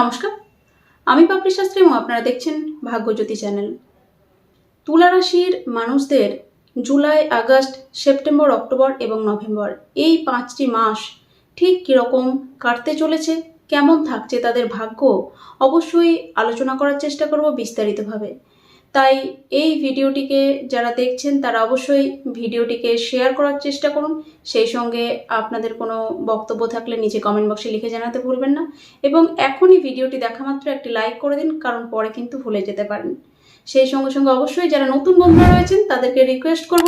নমস্কার। আমি পাপড়ি শাস্ত্রী এবং আপনারা দেখছেন ভাগ্যজ্যোতি চ্যানেল। তুলা রাশির মানুষদের জুলাই, আগস্ট, সেপ্টেম্বর, অক্টোবর এবং নভেম্বর এই পাঁচটি মাস ঠিক কীরকম কাটতে চলেছে, কেমন থাকছে তাদের ভাগ্য, অবশ্যই আলোচনা করার চেষ্টা করব বিস্তারিতভাবে। তাই এই ভিডিওটিকে যারা দেখছেন, তারা অবশ্যই ভিডিওটিকে শেয়ার করার চেষ্টা করুন। সেই সঙ্গে আপনাদের কোনো বক্তব্য থাকলে নিচে কমেন্ট বক্সে লিখে জানাতে ভুলবেন না। এবং এখনই ভিডিওটি দেখা মাত্র একটি লাইক করে দিন, কারণ পরে কিন্তু ভুলে যেতে পারেন। সেই সঙ্গে সঙ্গে অবশ্যই যারা নতুন বন্ধুরা রয়েছেন, তাদেরকে রিকোয়েস্ট করব।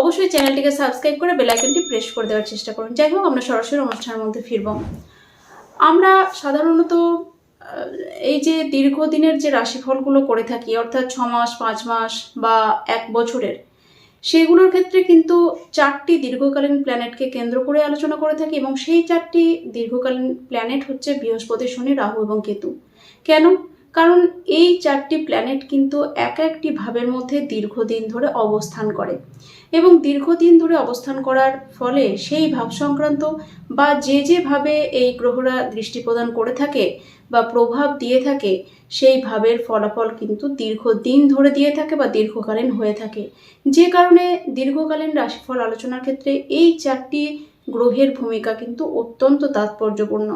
অবশ্যই চ্যানেলটিকে সাবস্ক্রাইব করে বেল আইকনটি প্রেস করে দেওয়ার চেষ্টা করুন। যাই হোক, আমরা সরাসরি অনুষ্ঠানের মধ্যে ফিরব। আমরা সাধারণত এই যে দীর্ঘদিনের যে রাশিফলগুলো করে থাকি, অর্থাৎ ছ মাস, পাঁচ মাস বা এক বছরের, সেগুলোর ক্ষেত্রে কিন্তু চারটি দীর্ঘকালীন প্ল্যানেটকে কেন্দ্র করে আলোচনা করে থাকি এবং সেই চারটি দীর্ঘকালীন প্ল্যানেট হচ্ছে বৃহস্পতি, শনি, রাহু এবং কেতু। কেন? কারণ এই চারটি প্ল্যানেট কিন্তু এক একটি ভাবের মধ্যে দীর্ঘদিন ধরে অবস্থান করে এবং দীর্ঘদিন ধরে অবস্থান করার ফলে সেই ভাব সংক্রান্ত বা যে যেভাবে এই গ্রহরা দৃষ্টি প্রদান করে থাকে বা প্রভাব দিয়ে থাকে, সেই ভাবের ফলাফল কিন্তু দীর্ঘদিন ধরে দিয়ে থাকে বা দীর্ঘকালীন হয়ে থাকে। যে কারণে দীর্ঘকালীন রাশিফল আলোচনার ক্ষেত্রে এই চারটি গ্রহের ভূমিকা কিন্তু অত্যন্ত তাৎপর্যপূর্ণ।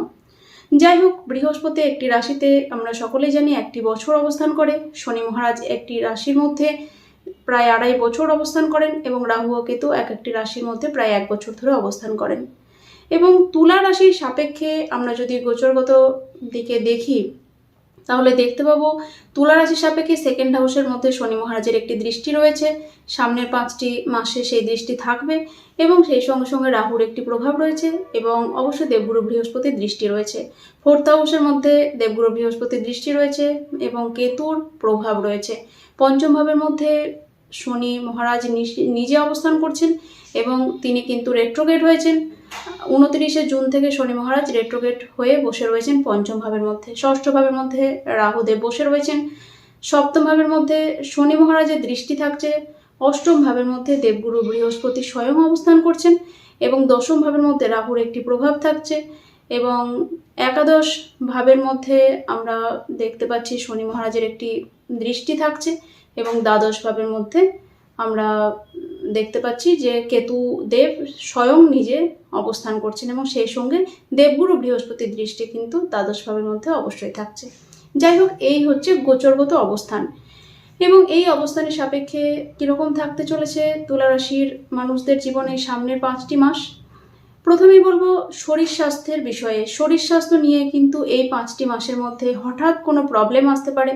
যাই হোক, বৃহস্পতি একটি রাশিতে আমরা সকলেই জানি একটি বছর অবস্থান করে, শনি মহারাজ একটি রাশির মধ্যে প্রায় আড়াই বছর অবস্থান করেন এবং রাহু ও কেতু এক একটি রাশির মধ্যে প্রায় এক বছর ধরে অবস্থান করেন। এবং তুলা রাশির সাপেক্ষে আমরা যদি গোচরগত দিকে দেখি, তাহলে দেখতে পাবো তুলা রাশির সাপেক্ষে সেকেন্ড হাউসের মধ্যে শনি মহারাজের একটি দৃষ্টি রয়েছে। সামনের পাঁচটি মাসে সেই দৃষ্টি থাকবে এবং সেই সঙ্গে সঙ্গে রাহুর একটি প্রভাব রয়েছে এবং অবশ্যই দেবগুরু বৃহস্পতির দৃষ্টি রয়েছে। ফোর্থ হাউসের মধ্যে দেবগুরু বৃহস্পতির দৃষ্টি রয়েছে এবং কেতুর প্রভাব রয়েছে। পঞ্চম ভাবের মধ্যে শনি মহারাজ নিজ- নিজে অবস্থান করছেন এবং তিনি কিন্তু রেট্রোগেট হয়েছেন। উনত্রিশে জুন থেকে শনি মহারাজ রেট্রোগেট হয়ে বসে রয়েছেন পঞ্চম ভাবের মধ্যে। ষষ্ঠ ভাবের মধ্যে রাহুদেব বসে রয়েছেন। সপ্তম ভাবের মধ্যে শনি মহারাজের দৃষ্টি থাকছে। অষ্টম ভাবের মধ্যে দেবগুরু বৃহস্পতি স্বয়ং অবস্থান করছেন এবং দশম ভাবের মধ্যে রাহুর একটি প্রভাব থাকছে এবং একাদশ ভাবের মধ্যে আমরা দেখতে পাচ্ছি শনি মহারাজের একটি দৃষ্টি থাকছে এবং দ্বাদশ ভাবের মধ্যে আমরা দেখতে পাচ্ছি যে কেতু দেব স্বয়ং নিজে অবস্থান করছেন এবং সেই সঙ্গে দেবগুরু বৃহস্পতির দৃষ্টি কিন্তু দ্বাদশ ভাবের মধ্যে অবশ্যই থাকছে। যাই হোক, এই হচ্ছে গোচরগত অবস্থান। এবং এই অবস্থানের সাপেক্ষে কীরকম থাকতে চলেছে তুলারাশির মানুষদের জীবনে সামনের পাঁচটি মাস? প্রথমেই বলব শরীর স্বাস্থ্যের বিষয়ে। শরীর স্বাস্থ্য নিয়ে কিন্তু এই পাঁচটি মাসের মধ্যে হঠাৎ কোনো প্রবলেম আসতে পারে।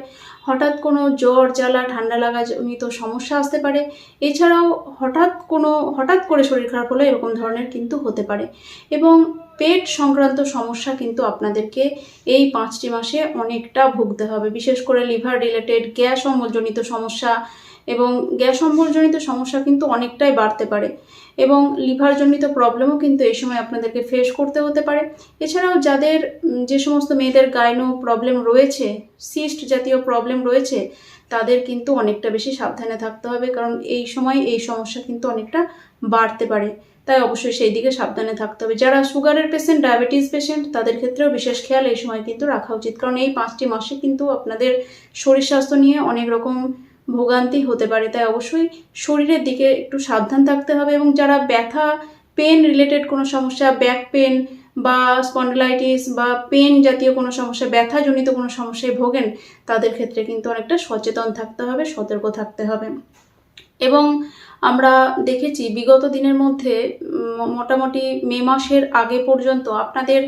হঠাৎ কোনো জ্বর, জ্বালা, ঠান্ডা লাগা জনিত সমস্যা আসতে পারে। এছাড়াও হঠাৎ কোনো, হঠাৎ করে শরীর খারাপ হলে এরকম ধরনের কিন্তু হতে পারে। এবং পেট সংক্রান্ত সমস্যা কিন্তু আপনাদেরকে এই পাঁচটি মাসে অনেকটা ভুগতে হবে। বিশেষ করে লিভার রিলেটেড গ্যাস অম্বলজনিত সমস্যা এবং গ্যাস অম্বলজনিত সমস্যা কিন্তু অনেকটাই বাড়তে পারে। এবং লিভারজনিত প্রবলেমও কিন্তু এই সময় আপনাদেরকে ফেস করতে হতে পারে। এছাড়াও যাদের যে সমস্ত মেয়েদের গাইনো প্রবলেম রয়েছে সিস্ট জাতীয় প্রবলেম রয়েছে, তাদের কিন্তু অনেকটা বেশি সাবধানে থাকতে হবে, কারণ এই সময় এই সমস্যা কিন্তু অনেকটা বাড়তে পারে। তাই অবশ্যই সেই দিকে সাবধানে থাকতে হবে। যারা সুগারের পেশেন্ট ডায়াবেটিস পেশেন্ট তাদের ক্ষেত্রেও বিশেষ খেয়াল এই সময় কিন্তু রাখা উচিত। কারণ এই পাঁচটি মাসে কিন্তু আপনাদের শরীর স্বাস্থ্য নিয়ে অনেক রকম ভোগান্তি হতে পারে, তাই অবশ্যই শরীরের দিকে একটু সাবধান থাকতে হবে এবং যারা ব্যথা পেন রিলেটেড কোনো সমস্যা ব্যাক পেন বা স্পন্ডলাইটিস বা পেন জাতীয় কোনো সমস্যা, ব্যথাজনিত কোনো সমস্যায় ভোগেন, তাদের ক্ষেত্রে কিন্তু অনেকটা সচেতন থাকতে হবে, সতর্ক থাকতে হবে। এবং আমরা দেখেছি বিগত দিনের মধ্যে মোটামুটি মে মাসের আগে পর্যন্ত আপনাদের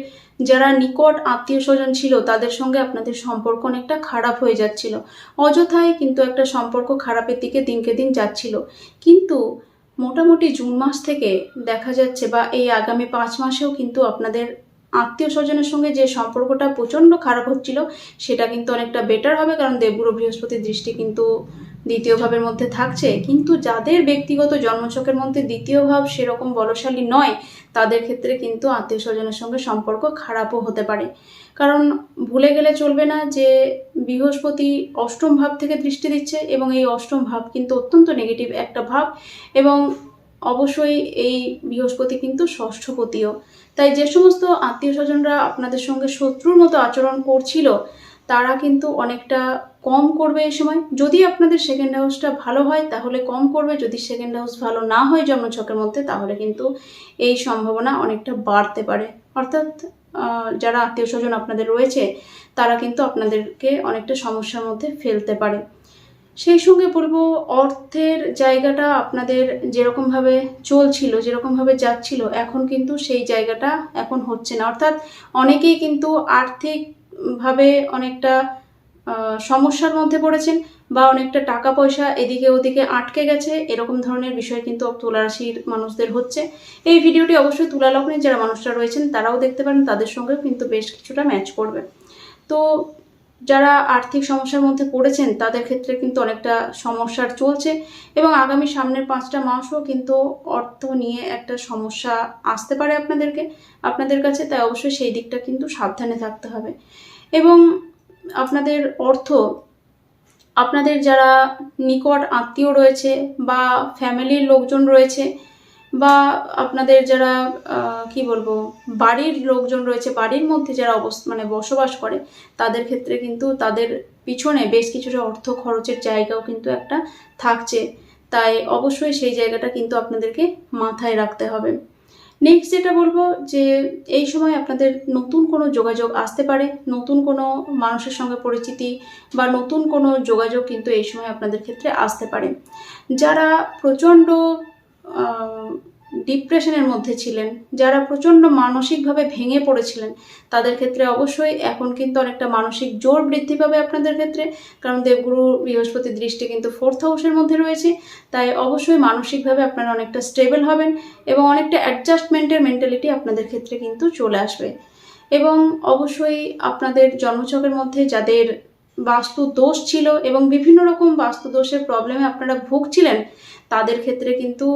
যারা নিকট আত্মীয় স্বজন ছিল, তাদের সঙ্গে আপনাদের সম্পর্ক অনেকটা খারাপ হয়ে যাচ্ছিল। অযথায় কিন্তু একটা সম্পর্ক খারাপের দিকে দিনকে দিন যাচ্ছিল। কিন্তু মোটামুটি জুন মাস থেকে দেখা যাচ্ছে বা এই আগামী পাঁচ মাসেও কিন্তু আপনাদের আত্মীয় স্বজনের সঙ্গে যে সম্পর্কটা প্রচণ্ড খারাপ হচ্ছিল, সেটা কিন্তু অনেকটা বেটার হবে, কারণ দেবগুরু বৃহস্পতির দৃষ্টি কিন্তু দ্বিতীয় ভাবের মধ্যে থাকছে। কিন্তু যাদের ব্যক্তিগত জন্মছকের মধ্যে দ্বিতীয় ভাব সেরকম বলশালী নয়, তাদের ক্ষেত্রে কিন্তু আত্মীয় স্বজনের সঙ্গে সম্পর্ক খারাপও হতে পারে। কারণ ভুলে গেলে চলবে না যে বৃহস্পতি অষ্টম ভাব থেকে দৃষ্টি দিচ্ছে এবং এই অষ্টম ভাব কিন্তু অত্যন্ত নেগেটিভ একটা ভাব এবং অবশ্যই এই বৃহস্পতি কিন্তু ষষ্ঠপতিও। তাই যে সমস্ত আত্মীয় স্বজনরা আপনাদের সঙ্গে শত্রুর মতো আচরণ করছিল তারা কিন্তু অনেকটা কম করবে এই সময়। যদি আপনাদের সেকেন্ড হাউসটা ভালো হয়, তাহলে কম করবে। যদি সেকেন্ড হাউস ভালো না হয় জন্মছকের মধ্যে, তাহলে কিন্তু এই সম্ভাবনা অনেকটা বাড়তে পারে। অর্থাৎ যারা আত্মীয় স্বজন আপনাদের রয়েছে, তারা কিন্তু আপনাদেরকে অনেকটা সমস্যার মধ্যে ফেলতে পারে। সেই সঙ্গে বলব, অর্থের জায়গাটা আপনাদের যেরকমভাবে চলছিল, যেরকমভাবে যাচ্ছিল, এখন কিন্তু সেই জায়গাটা এখন হচ্ছে না। অর্থাৎ, অনেকেই কিন্তু আর্থিকভাবে অনেকটা সমস্যার মধ্যে পড়েছেন বা অনেকটা টাকা পয়সা এদিকে ওদিকে আটকে গেছে, এরকম ধরনের বিষয় কিন্তু তুলারাশির মানুষদের হচ্ছে। এই ভিডিওটি অবশ্যই তুলা লগ্নের যারা মানুষরা রয়েছেন তারাও দেখতে পারেন, তাদের সঙ্গেও কিন্তু বেশ কিছুটা ম্যাচ করবে। তো যারা আর্থিক সমস্যার মধ্যে পড়েছেন, তাদের ক্ষেত্রে কিন্তু অনেকটা সমস্যার চলছে এবং আগামী সামনের পাঁচটা মাসও কিন্তু অর্থ নিয়ে একটা সমস্যা আসতে পারে আপনাদেরকে, আপনাদের কাছে। তাই অবশ্যই সেই দিকটা কিন্তু সাবধানে থাকতে হবে। এবং আপনাদের অর্থ, আপনাদের যারা নিকট আত্মীয় রয়েছে বা ফ্যামিলির লোকজন রয়েছে বা আপনাদের যারা কি বলব, বাড়ির লোকজন রয়েছে, বাড়ির মধ্যে যারা অবস মানে বসবাস করে, তাদের ক্ষেত্রে কিন্তু তাদের পিছনে বেশ কিছুটা অর্থ খরচের জায়গাও কিন্তু একটা থাকছে। তাই অবশ্যই সেই জায়গাটা কিন্তু আপনাদেরকে মাথায় রাখতে হবে। নেক্সট যেটা বলব যে, এই সময় আপনাদের নতুন কোনো যোগাযোগ আসতে পারে, নতুন কোনো মানুষের সঙ্গে পরিচিতি বা নতুন কোনো যোগাযোগ কিন্তু এই সময় আপনাদের ক্ষেত্রে আসতে পারে। যারা প্রচণ্ড ডিপ্রেশনের মধ্যে ছিলেন, যারা প্রচণ্ড মানসিকভাবে ভেঙে পড়েছিলেন, তাদের ক্ষেত্রে অবশ্যই এখন কিন্তু অনেকটা মানসিক জোর বৃদ্ধি পাবে আপনাদের ক্ষেত্রে, কারণ দেবগুরু বৃহস্পতির দৃষ্টি কিন্তু ফোর্থ হাউসের মধ্যে রয়েছে, তাই অবশ্যই মানসিকভাবে আপনারা অনেকটা স্টেবল হবেন এবং অনেকটা অ্যাডজাস্টমেন্টের মেন্টালিটি আপনাদের ক্ষেত্রে কিন্তু চলে আসবে। এবং অবশ্যই আপনাদের জন্মছকের মধ্যে যাদের বাস্তু দোষ ছিল এবং বিভিন্ন রকম বাস্তু দোষের প্রবলেমে আপনারা ভুগছিলেন তাদের ক্ষেত্রে কিন্তু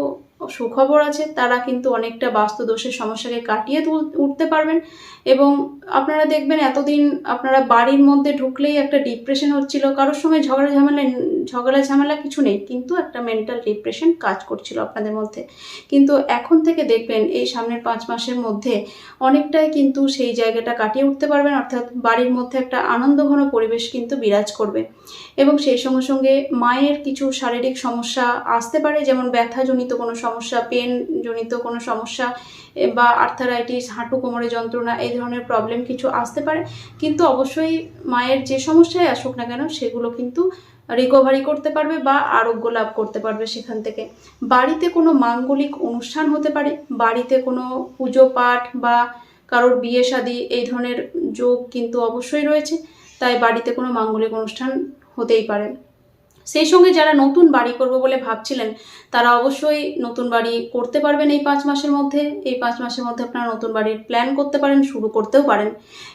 সুখবর আছে, তারা কিন্তু অনেকটা বাস্তু দোষের সমস্যাকে কাটিয়ে উঠতে পারবেন। এবং আপনারা দেখবেন এতদিন আপনারা বাড়ির মধ্যে ঢুকলেই একটা ডিপ্রেশন হচ্ছিল। কারোর সঙ্গে ঝগড়া ঝামেলা ঝগড়া ঝামেলা কিছু নেই, কিন্তু একটা মেন্টাল ডিপ্রেশন কাজ করছিল আপনাদের মধ্যে। কিন্তু এখন থেকে দেখবেন এই সামনের পাঁচ মাসের মধ্যে অনেকটাই কিন্তু সেই জায়গাটা কাটিয়ে উঠতে পারবেন। অর্থাৎ বাড়ির মধ্যে একটা আনন্দঘন পরিবেশ কিন্তু বিরাজ করবে। এবং সেই সঙ্গে সঙ্গে মায়ের কিছু শারীরিক সমস্যা আসতে পারে, যেমন ব্যথাজনিত কোনো সমস্যা পেন জনিত কোনো সমস্যা বা আর্থারাইটিস হাঁটু কোমরে যন্ত্রণা, এই ধরনের প্রবলেম কিছু আসতে পারে। কিন্তু অবশ্যই মায়ের যে সমস্যায় আসুক না কেন, সেগুলো কিন্তু রিকভারি করতে পারবে বা আরোগ্য লাভ করতে পারবে সেখান থেকে। বাড়িতে কোনো মাঙ্গলিক অনুষ্ঠান হতে পারে, বাড়িতে কোনো পুজো পাঠ বা কারোর বিয়ে শাদী, এই ধরনের যোগ কিন্তু অবশ্যই রয়েছে। তাই বাড়িতে কোনো মাঙ্গলিক অনুষ্ঠান হতেই পারে। সেই সঙ্গে যারা নতুন বাড়ি করব বলে ভাবছিলেন, তারা অবশ্যই নতুন বাড়ি করতে পারবেন এই পাঁচ মাসের মধ্যে। এই পাঁচ মাসের মধ্যে আপনারা নতুন বাড়ির প্ল্যান করতে পারেন, শুরু করতেও পারেন।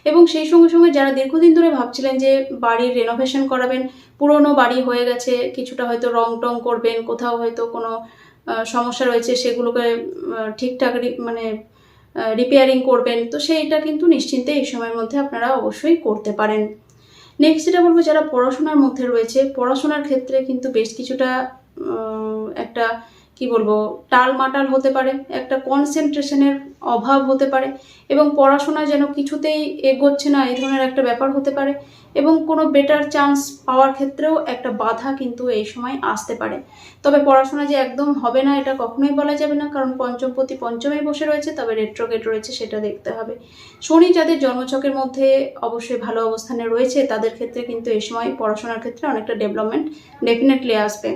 এবং সেই সঙ্গে সঙ্গে যারা দীর্ঘদিন ধরে ভাবছিলেন যে বাড়ির রেনোভেশন করাবেন, পুরনো বাড়ি হয়ে গেছে, কিছুটা হয়তো রং টং করবেন, কোথাও হয়তো কোনো সমস্যা রয়েছে, সেগুলোকে ঠিকঠাক মানে রিপেয়ারিং করবেন, তো সেইটা কিন্তু নিশ্চিন্তে এই সময়ের মধ্যে আপনারা অবশ্যই করতে পারেন। নেক্সট যেটা বলব, যারা পড়াশোনার মধ্যে রয়েছে, পড়াশোনার ক্ষেত্রে কিন্তু বেশ কিছুটা একটা, কি বলব টাল মাটাল হতে পারে, একটা কনসেন্ট্রেশনের অভাব হতে পারে এবং পড়াশোনা যেন কিছুতেই এগোচ্ছে না এই ধরনের একটা ব্যাপার হতে পারে। এবং কোনো বেটার চান্স পাওয়ার ক্ষেত্রেও একটা বাধা কিন্তু এই সময় আসতে পারে। তবে পড়াশোনা যে একদম হবে না, এটা কখনোই বলা যাবে না। কারণ পঞ্চমপতি পঞ্চমে বসে রয়েছে, তবে রেট্রোগেট রয়েছে, সেটা দেখতে হবে। শনি যাদের জন্মছকের মধ্যে অবশ্যই ভালো অবস্থানে রয়েছে, তাদের ক্ষেত্রে কিন্তু এই সময় পড়াশোনার ক্ষেত্রে অনেকটা ডেভেলপমেন্ট ডেফিনেটলি আসবে।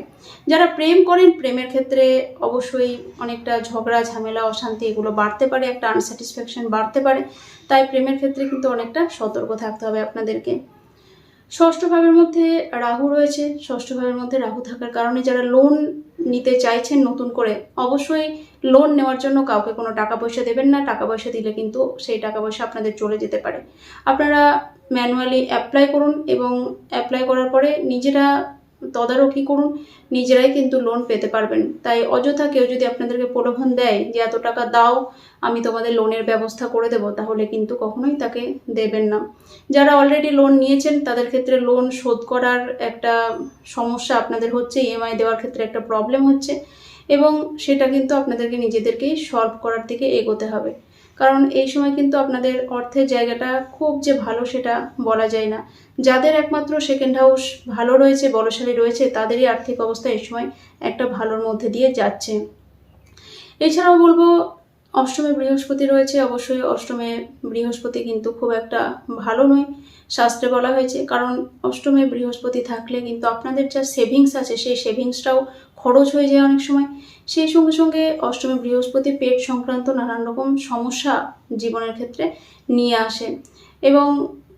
যারা প্রেম করেন, প্রেমের ক্ষেত্রে অবশ্যই অনেকটা ঝগড়া, ঝামেলা, অশান্তি এগুলো বাড়তে পারে, একটা আনস্যাটিসফ্যাকশন বাড়তে পারে। তাই প্রেমের ক্ষেত্রে কিন্তু অনেকটা সতর্ক থাকতে হবে আপনাদেরকে। ষষ্ঠ ভাবের মধ্যে রাহু রয়েছে। ষষ্ঠ ভাবের মধ্যে রাহু থাকার কারণে যারা লোন নিতে চাইছেন নতুন করে, অবশ্যই লোন নেওয়ার জন্য কাউকে কোনো টাকা পয়সা দেবেন না। টাকা পয়সা দিলে কিন্তু সেই টাকা পয়সা আপনাদের চলে যেতে পারে। আপনারা ম্যানুয়ালি অ্যাপ্লাই করুন এবং অ্যাপ্লাই করার পরে নিজেরা তদারকি করুন, নিজেরাই কিন্তু লোন পেতে পারবেন। তাই অযথা কেউ যদি আপনাদেরকে প্রলোভন দেয় যে এত টাকা দাও, আমি তোমাদের লোনের ব্যবস্থা করে দেবো, তাহলে কিন্তু কখনোই তাকে দেবেন না। যারা অলরেডি লোন নিয়েছেন, তাদের ক্ষেত্রে লোন শোধ করার একটা সমস্যা আপনাদের হচ্ছে ইএমআই দেওয়ার ক্ষেত্রে একটা প্রবলেম হচ্ছে, এবং সেটা কিন্তু আপনাদেরকে নিজেদেরকেই সলভ করার থেকে এগোতে হবে। কারণ এই সময় কিন্তু আপনাদের অর্থের জায়গাটা খুব যে ভালো সেটা বলা যায় না। যাদের একমাত্র সেকেন্ড হাউস ভালো রয়েছে বলশালী রয়েছে, তাদেরই আর্থিক অবস্থা এই সময় একটা ভালোর মধ্যে দিয়ে যাচ্ছে। এছাড়াও বলব অষ্টমে বৃহস্পতি রয়েছে, অবশ্যই অষ্টমে বৃহস্পতি কিন্তু খুব একটা ভালো নয় শাস্ত্রে বলা হয়েছে। কারণ অষ্টমে বৃহস্পতি থাকলে কিন্তু আপনাদের যা সেভিংস আছে, সেই সেভিংসটাও খরচ হয়ে যায় অনেক সময়। সেই সঙ্গে সঙ্গে অষ্টমে বৃহস্পতি পেট সংক্রান্ত নানান রকম সমস্যা জীবনের ক্ষেত্রে নিয়ে আসে। এবং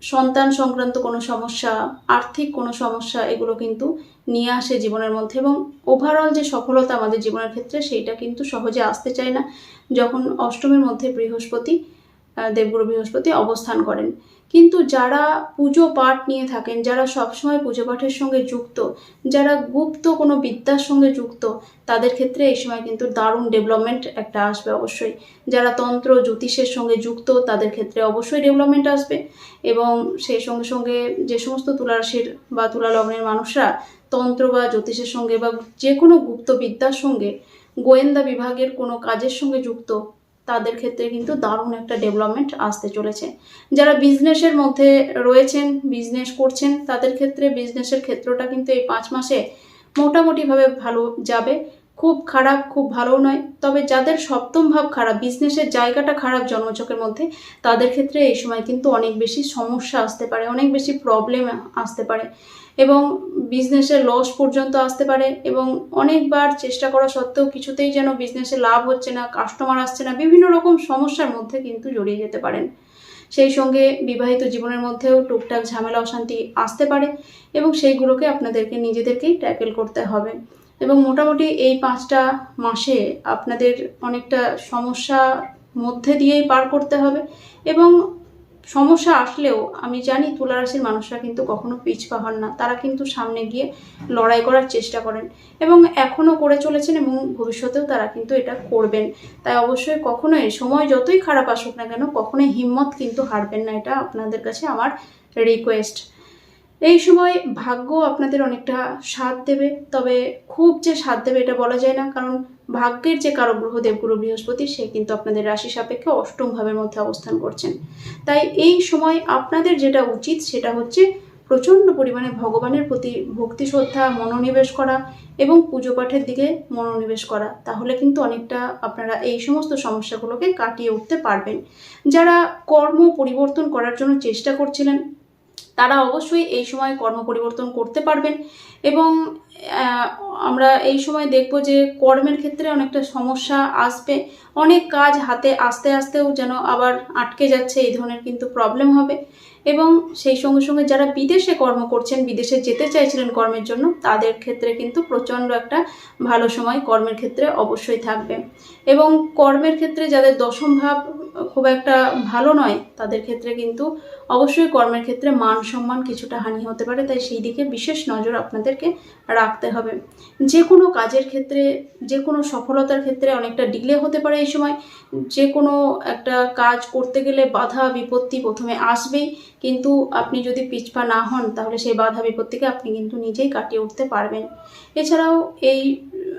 সন্তান সংক্রান্ত কোনো সমস্যা, আর্থিক কোনো সমস্যা, এগুলো কিন্তু নিয়ে আসে জীবনের মধ্যে এবং ওভারঅল যে সফলতা আমাদের জীবনের ক্ষেত্রে সেইটা কিন্তু সহজে আসতে চায় না। যখন অষ্টমের মধ্যে বৃহস্পতি দেবগুরু বৃহস্পতি অবস্থান করেন। কিন্তু যারা পুজো পাঠ নিয়ে থাকেন, যারা সবসময় পুজো পাঠের সঙ্গে যুক্ত, যারা গুপ্ত কোনো বিদ্যার সঙ্গে যুক্ত, তাদের ক্ষেত্রে এই সময় কিন্তু দারুণ ডেভেলপমেন্ট একটা আসবে অবশ্যই। যারা তন্ত্র, জ্যোতিষের সঙ্গে যুক্ত, তাদের ক্ষেত্রে অবশ্যই ডেভেলপমেন্ট আসবে। এবং সেই সঙ্গে সঙ্গে যে সমস্ত তুলা রাশির বা তুলা লগ্নের মানুষরা, তন্ত্র বা জ্যোতিষের সঙ্গে বা যে কোনো গুপ্ত বিদ্যার সঙ্গে গোয়েন্দা বিভাগের কোনো কাজের সঙ্গে যুক্ত তাদের ক্ষেত্রে কিন্তু দারুণ একটা ডেভেলপমেন্ট আসতে চলেছে। যারা বিজনেসের মধ্যে রয়েছেন বিজনেস করছেন, তাদের ক্ষেত্রে বিজনেসের ক্ষেত্রটা কিন্তু এই পাঁচ মাসে মোটামুটিভাবে ভালো যাবে। খুব খারাপ, খুব ভালো নয়, তবে যাদের সপ্তম ভাব খারাপ বিজনেসের জায়গাটা খারাপ জন্মচকের মধ্যে, তাদের ক্ষেত্রে এই সময় কিন্তু অনেক বেশি সমস্যা আসতে পারে, অনেক বেশি প্রবলেম আসতে পারে। এবং বিজনেসের লস পর্যন্ত আসতে পারে এবং অনেকবার চেষ্টা করা সত্ত্বেও কিছুতেই যেন বিজনেসে লাভ হচ্ছে না কাস্টমার আসছে না, বিভিন্ন রকম সমস্যার মধ্যে কিন্তু জড়িয়ে যেতে পারেন। সেই সঙ্গে বিবাহিত জীবনের মধ্যেও টুকটাক ঝামেলা, অশান্তি আসতে পারে এবং সেইগুলোকে আপনাদেরকে নিজেদেরকেই ট্যাকেল করতে হবে। এবং মোটামুটি এই পাঁচটা মাসে আপনাদের অনেকটা সমস্যা মধ্যে দিয়েই পার করতে হবে এবং সমস্যা আসলেও, আমি জানি তুলা রাশির মানুষরা কিন্তু কখনো পিছপা হন না। তারা কিন্তু সামনে গিয়ে লড়াই করার চেষ্টা করেন এবং এখনও করে চলেছেন এবং ভবিষ্যতেও তারা কিন্তু এটা করবেন। তাই অবশ্যই কখনোই সময় যতই খারাপ আসুক না কেন, কখনোই হিম্মত কিন্তু হারবেন না, এটা আপনাদের কাছে আমার রিকোয়েস্ট এই সময় ভাগ্য আপনাদের অনেকটা সাথ দেবে, তবে খুব যে সাথ দেবে এটা বলা যায় না, কারণ ভাগ্যের যে কারও গ্রহ দেবগুরু বৃহস্পতি, সে কিন্তু আপনাদের রাশি সাপেক্ষে অষ্টম ভাবের মধ্যে অবস্থান করছেন। তাই এই সময় আপনাদের যেটা উচিত সেটা হচ্ছে প্রচণ্ড পরিমাণে ভগবানের প্রতি ভক্তি শ্রদ্ধা, মনোনিবেশ করা এবং পুজো পাঠের দিকে মনোনিবেশ করা। তাহলে কিন্তু অনেকটা আপনারা এই সমস্ত সমস্যাগুলোকে কাটিয়ে উঠতে পারবেন। যারা কর্ম পরিবর্তন করার জন্য চেষ্টা করছিলেন, তারা অবশ্যই এই সময় কর্ম পরিবর্তন করতে পারবেন এবং আমরা এই সময় দেখব যে কর্মের ক্ষেত্রে অনেকটা সমস্যা আসবে। অনেক কাজ হাতে আস্তে আস্তেও যেন আবার আটকে যাচ্ছে, এই ধরনের কিন্তু প্রবলেম হবে। এবং সেই সঙ্গে সঙ্গে যারা বিদেশে কর্ম করছেন, বিদেশে যেতে চাইছিলেন কর্মের জন্য, তাদের ক্ষেত্রে কিন্তু প্রচণ্ড একটা ভালো সময় কর্মের ক্ষেত্রে অবশ্যই থাকবে। এবং কর্মের ক্ষেত্রে যাদের দশম ভাব খুব একটা ভালো নয়, তাদের ক্ষেত্রে কিন্তু অবশ্যই কর্মের ক্ষেত্রে মান সম্মান কিছুটা হানি হতে পারে। তাই সেই দিকে বিশেষ নজর আপনাদেরকে রাখতে হবে। যে কোনো কাজের ক্ষেত্রে যে কোনো সফলতার ক্ষেত্রে অনেকটা ডিলে হতে পারে এই সময়। যে কোনো একটা কাজ করতে গেলে বাধা বিপত্তি প্রথমে আসবেই। কিন্তু আপনি যদি পিছপা না হন তাহলে সেই বাধা বিপত্তিকে আপনি কিন্তু নিজেই কাটিয়ে উঠতে পারবেন। এছাড়াও এই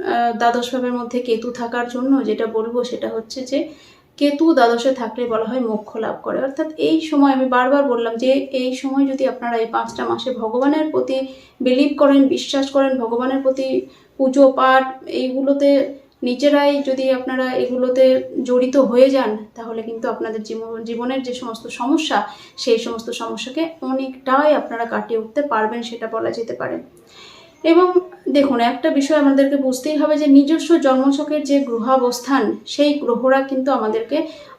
আহ, দ্বাদশ ভাবের মধ্যে কেতু থাকার জন্য যেটা বলব সেটা হচ্ছে যে কেতু দ্বাদশে থাকলে বলা হয় মোক্ষ লাভ করে। অর্থাৎ এই সময় আমি বারবার বললাম যে এই সময় যদি আপনারা এই পাঁচটা মাসে ভগবানের প্রতি বিলিভ করেন, বিশ্বাস করেন, ভগবানের প্রতি পুজো, পাঠ, এইগুলোতে নিজেরাই যদি আপনারা এগুলোতে জড়িত হয়ে যান, তাহলে কিন্তু আপনাদের জীবন- জীবনের যে সমস্ত সমস্যা, সেই সমস্ত সমস্যাকে অনেকটাই আপনারা কাটিয়ে উঠতে পারবেন, সেটা বলা যেতে পারে। এবং দেখুন, একটা বিষয় আমাদেরকে বুঝতেই হবে যে নিজস্ব জন্মছকের যে গ্রহাবস্থান, সেই গ্রহরা কিন্তু আমাদেরকে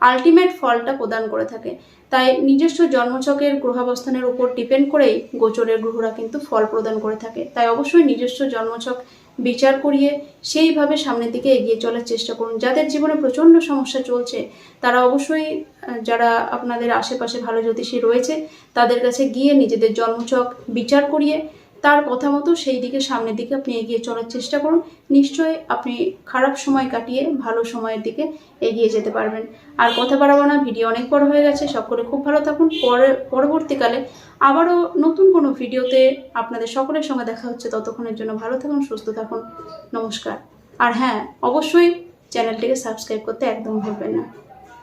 আলটিমেট ফলটা প্রদান করে থাকে। তাই নিজস্ব জন্মছকের গ্রহাবস্থানের উপর ডিপেন্ড করেই গোচরের গ্রহরা কিন্তু ফল প্রদান করে থাকে। তাই অবশ্যই নিজস্ব জন্মছক বিচার করিয়ে সেইভাবে সামনের দিকে এগিয়ে চলার চেষ্টা করুন। যাদের জীবনে প্রচণ্ড সমস্যা চলছে, তারা অবশ্যই যারা আপনাদের আশেপাশে ভালো জ্যোতিষী রয়েছে, তাদের কাছে গিয়ে নিজেদের জন্মছক বিচার করিয়ে তার কথা মতো সেই দিকে সামনের দিকে আপনি এগিয়ে চলার চেষ্টা করুন। নিশ্চয়ই আপনি খারাপ সময় কাটিয়ে ভালো সময়ের দিকে এগিয়ে যেতে পারবেন। আর কথা বাড়াবো না, ভিডিও অনেক বড় হয়ে গেছে, সকলে খুব ভালো থাকুন। পরে, পরবর্তীকালে আবারও নতুন কোনো ভিডিওতে আপনাদের সকলের সঙ্গে দেখা হচ্ছে। ততক্ষণের জন্য ভালো থাকুন, সুস্থ থাকুন। নমস্কার। আর হ্যাঁ অবশ্যই চ্যানেলটিকে সাবস্ক্রাইব করতে একদম ভুলবেন না।